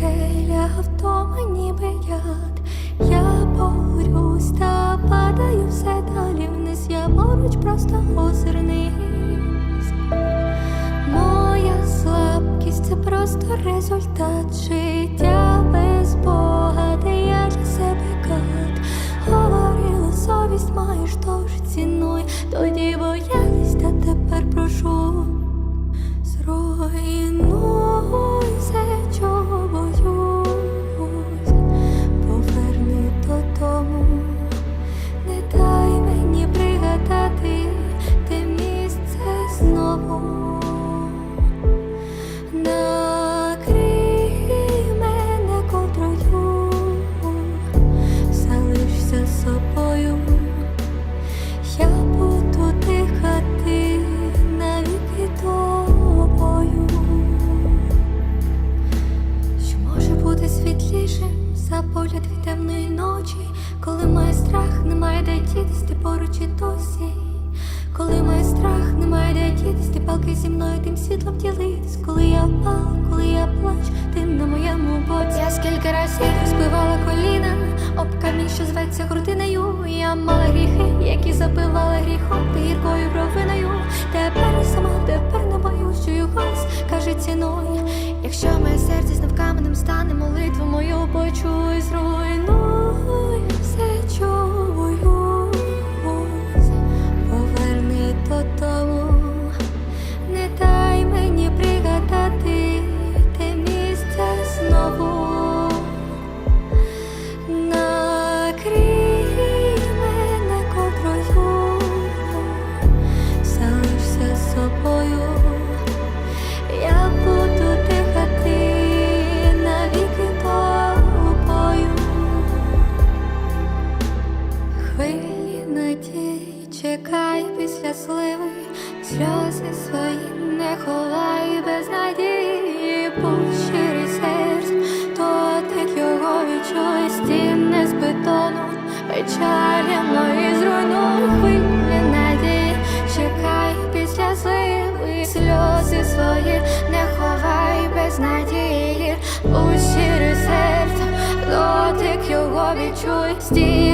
скеля втома ніби яд. Я борюсь та падаю все далі вниз. Я поруч просто озирний. Моя слабкість це просто результат життя без Бога, де я для себе кат. Говорила, совість маєш, тож цінуй. Тоді боялась, та тепер прошу. За погляд від темної ночі, коли має страх, немає де дітись, ти поруч і досі. Коли має страх, зі мною тим світлом ділитись. Коли я впала, коли я плач, ти на моєму боці. Я скільки разів розбивала коліна, об камінь, що зветься грудиною. Я мала гріхи, які забивала гріхом, ти гіркою провиною. Тепер сама, тепер не боюсь, чую голос, каже ціною. Якщо моє серце знов каменем стане, молитву мою почуй, зруйнуй Хвилі надії чекай після сливи, сльози свої не ховай без надії, будь щирий серць, дотик його відчуй, стіни з бетону, печалі мої зруйнуй, хвилі надії, чекай після сливи, сльози свої не ховай без надії, будь щирий серць, дотик його відчуй, стіни